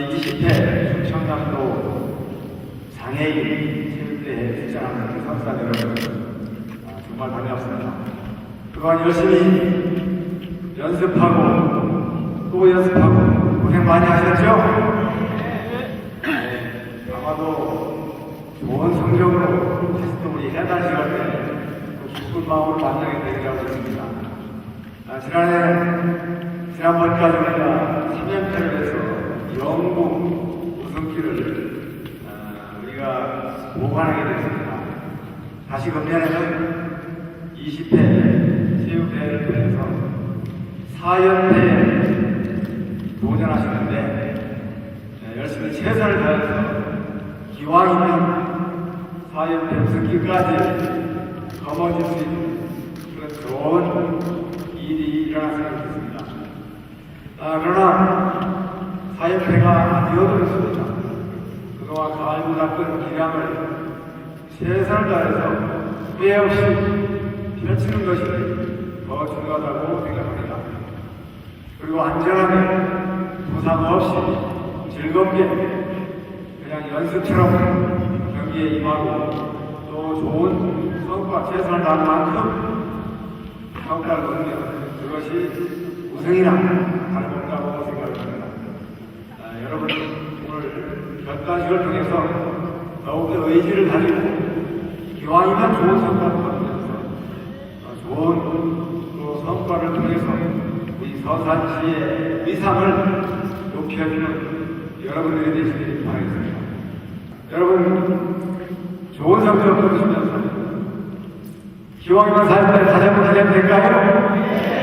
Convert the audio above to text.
제20회 충청남도 장애인 체육대회에 출전하는 그 선수단 여러분 아, 정말 반갑습니다. 그동안 열심히 연습하고 또 연습하고 고생 많이 하셨죠? 네, 아마도 좋은 성적으로 다시 또 우리 해달 시간에 또 기쁜 마음으로 만나게 되리라고 믿습니다. 아, 지난해, 지난번까지 우리가 3연패를 해서 영국 우승길을 아, 보관하게 됐습니다. 다시 금년에는 20회 체육대회를 통해서 4연패에 도전하시는데 네, 열심히 최선을 다해서 기왕이면 4연패 우승길까지 거머쥘 수 있는 그런 좋은 일이 일어났으면 좋겠습니다. 아, 그러나 사연패가 되어도 있습니다. 갈고 닦은 기량을 최선을 다해서 후회 없이 펼치는 것이 더 중요하다고 생각합니다. 그리고 안전하게 부상 없이 즐겁게 그냥 연습처럼 경기에 임하고 또 좋은 성과 최선을 다한 만큼 성과를 거두면 그것이 우승이나 다름없다고 생각합니다. 아, 여러분 오늘 결단식을 통해서 더욱더 의지를 가지고 기왕이면 좋은 성과를 거두면서 어, 좋은 또 성과를 통해서 우리 서산시의 위상을 높여주는 여러분들이 되시길 바라겠습니다. 여러분 좋은 성적을 거두시면서 기왕이면 삶을 다시 한번 기대될까요?